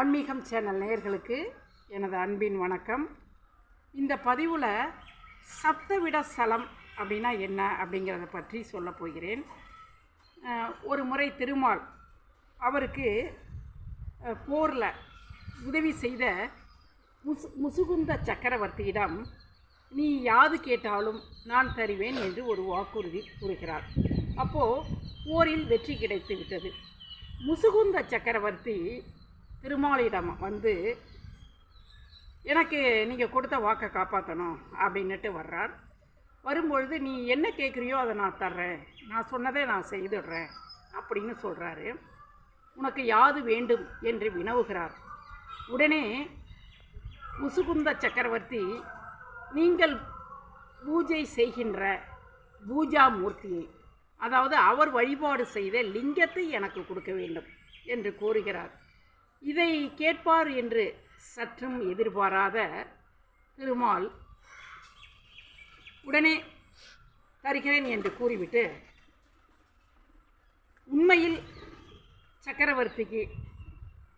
ஆன்மீகம் சேனல் நேயர்களுக்கு எனது அன்பின் வணக்கம். இந்த பதிவில் சப்தவிட ஸ்தலம் அப்படின்னா என்ன அப்படிங்கிறத பற்றி சொல்ல போகிறேன். ஒரு முறை திருமால் அவருக்கு போரில் உதவி செய்த முசு முசுகுந்த சக்கரவர்த்தியிடம் நீ யாது கேட்டாலும் நான் தருவேன் என்று ஒரு வாக்குறுதி கூறுகிறார். அப்போது போரில் வெற்றி கிடைத்து விட்டது முசுகுந்த சக்கரவர்த்தி திருமாலிடம் வந்து எனக்கு நீங்கள் கொடுத்த வாக்கை காப்பாற்றணும் அப்படின்னுட்டு வர்றார். வரும்பொழுது நீ என்ன கேட்குறியோ அதை நான் தர்றேன். நான் சொன்னதை நான் செய்துடுறேன் அப்படின்னு சொல்கிறாரு உனக்கு யாது வேண்டும்? என்று வினவுகிறார். உடனே முசுகுந்த சக்கரவர்த்தி நீங்கள் பூஜை செய்கின்ற பூஜா மூர்த்தியை அதாவது அவர் வழிபாடு செய்த லிங்கத்தை எனக்கு கொடுக்க வேண்டும் என்று கோருகிறார் இதை கேட்பார் என்று சற்றும் எதிர்பாராத திருமால் உடனே தருகிறேன் என்று கூறிவிட்டு உண்மையில் சக்கரவர்த்திக்கு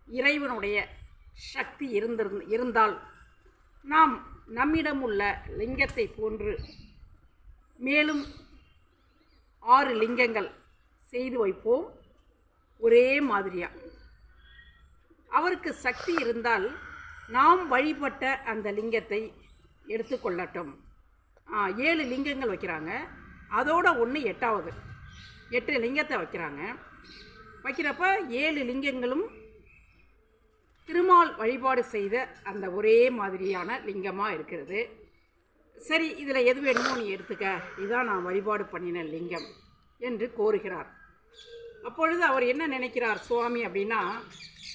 இறைவனுடைய சக்தி இருந்திருந் இருந்தால் நாம் நம்மிடம் உள்ள லிங்கத்தை போன்று மேலும் ஆறு லிங்கங்கள் செய்து வைப்போம். ஒரே மாதிரியாக அவருக்கு சக்தி இருந்தால் நாம் வழிபட்ட அந்த லிங்கத்தை எடுத்துக்கொள்ளட்டும் ஏழு லிங்கங்கள் வைக்கிறாங்க. அதோட ஒன்று எட்டாவது. எட்டு லிங்கத்தை வைக்கிறாங்க. வைக்கிறப்ப ஏழு லிங்கங்களும் திருமால் வழிபாடு செய்த அந்த ஒரே மாதிரியான லிங்கமாக இருக்கிறது. சரி இதில் எது வேணுமோ நீ எடுத்துக்க. இதான் நான் வழிபாடு பண்ணின லிங்கம் என்று கோருகிறார். அப்பொழுது அவர் என்ன நினைக்கிறார் சுவாமி அப்படின்னா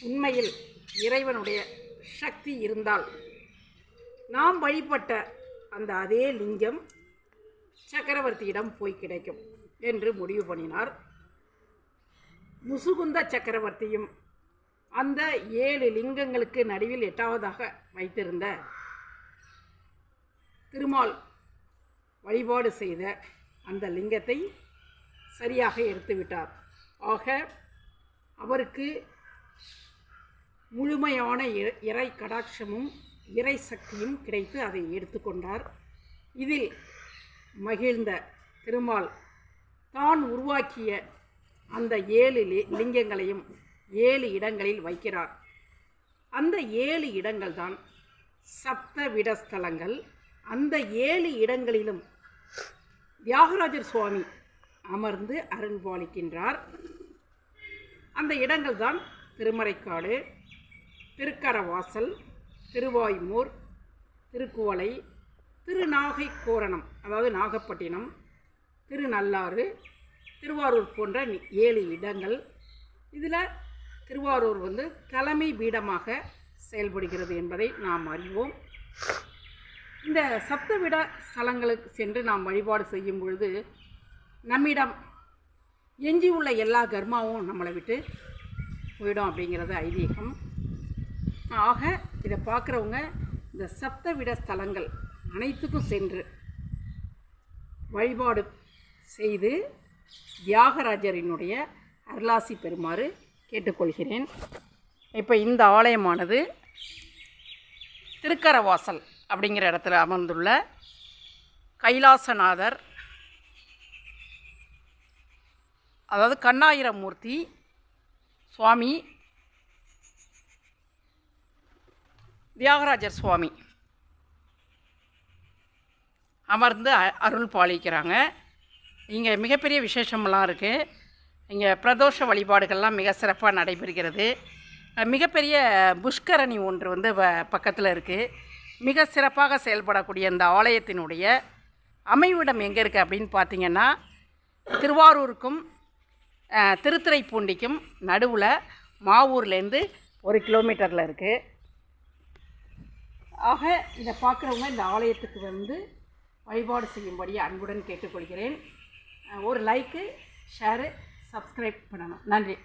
உண்மையில் இறைவனுடைய சக்தி இருந்தால் நாம் வழிபட்ட அந்த அதே லிங்கம் சக்கரவர்த்தியிடம் போய் கிடைக்கும் என்று முடிவு பண்ணினார். முசுகுந்த சக்கரவர்த்தியும் அந்த ஏழு லிங்கங்களுக்கு நடுவில் எட்டாவதாக வைத்திருந்த திருமால் வழிபாடு செய்த அந்த லிங்கத்தை சரியாக எடுத்துவிட்டார். ஆக அவருக்கு முழுமையான இ- இறை கடாட்சமும் இறை சக்தியும் கிடைத்து அதை எடுத்துக்கொண்டார் இதில் மகிழ்ந்த திருமால் தான் உருவாக்கிய அந்த ஏழு லி- லிங்கங்களையும் ஏழு இடங்களில் வைக்கிறார். அந்த ஏழு இடங்கள் தான் சப்த விடஸ்தலங்கள் அந்த ஏழு இடங்களிலும் தியாகராஜர் சுவாமி அமர்ந்து அருள்பாலிக்கின்றார் அந்த இடங்கள் தான் திருமறைக்காடு திருக்கரவாசல் திருவாய்மூர் திருக்குவளை திருநாகை கோரணம் அதாவது நாகப்பட்டினம் திருநள்ளாறு திருவாரூர் போன்ற ஏழு இடங்கள். இதில் திருவாரூர் வந்து தலைமை பீடமாக செயல்படுகிறது என்பதை நாம் அறிவோம். இந்த சப்தவிட ஸ்தலங்களுக்கு சென்று நாம் வழிபாடு செய்யும் பொழுது நம்மிடம் எஞ்சியுள்ள எல்லா கர்மாவும் நம்மளை விட்டு போயிடும் அப்படிங்கிறது ஐதீகம். ஆக இதை பார்க்குறவங்க இந்த சப்தவிட ஸ்தலங்கள் அனைத்துக்கும் சென்று வழிபாடு செய்து தியாகராஜரினுடைய அருளாசி பெறுமாறு கேட்டுக்கொள்கிறேன். இப்போ இந்த ஆலயமானது திருக்கரவாசல் அப்படிங்கிற இடத்துல அமர்ந்துள்ள கைலாசநாதர் அதாவது கண்ணாயிரமூர்த்தி சுவாமி தியாகராஜர் சுவாமி. அமர்ந்து அ- அருள் பாலிக்கிறாங்க. இங்கே மிகப்பெரிய விசேஷமெல்லாம் இருக்குது இங்கே பிரதோஷ வழிபாடுகள்லாம் மிக சிறப்பாக நடைபெறுகிறது. மிகப்பெரிய புஷ்கரணி ஒன்று வந்து பக்கத்தில் இருக்குது மிக சிறப்பாக செயல்படக்கூடிய இந்த ஆலயத்தினுடைய அமைவிடம் எங்கே இருக்குது அப்படின்னு பார்த்தீங்கன்னா திருவாரூருக்கும் திருத்துறைப்பூண்டிக்கும் நடுவில் மாவூர்லேருந்து ஒரு கிலோமீட்டரில் இருக்குது ஆக இதை பார்க்குறவங்க இந்த ஆலயத்துக்கு வந்து வழிபாடு செய்யும்படி அன்புடன் கேட்டுக்கொள்கிறேன். ஒரு லைக்கு ஷேரு சப்ஸ்கிரைப் பண்ணணும். நன்றி.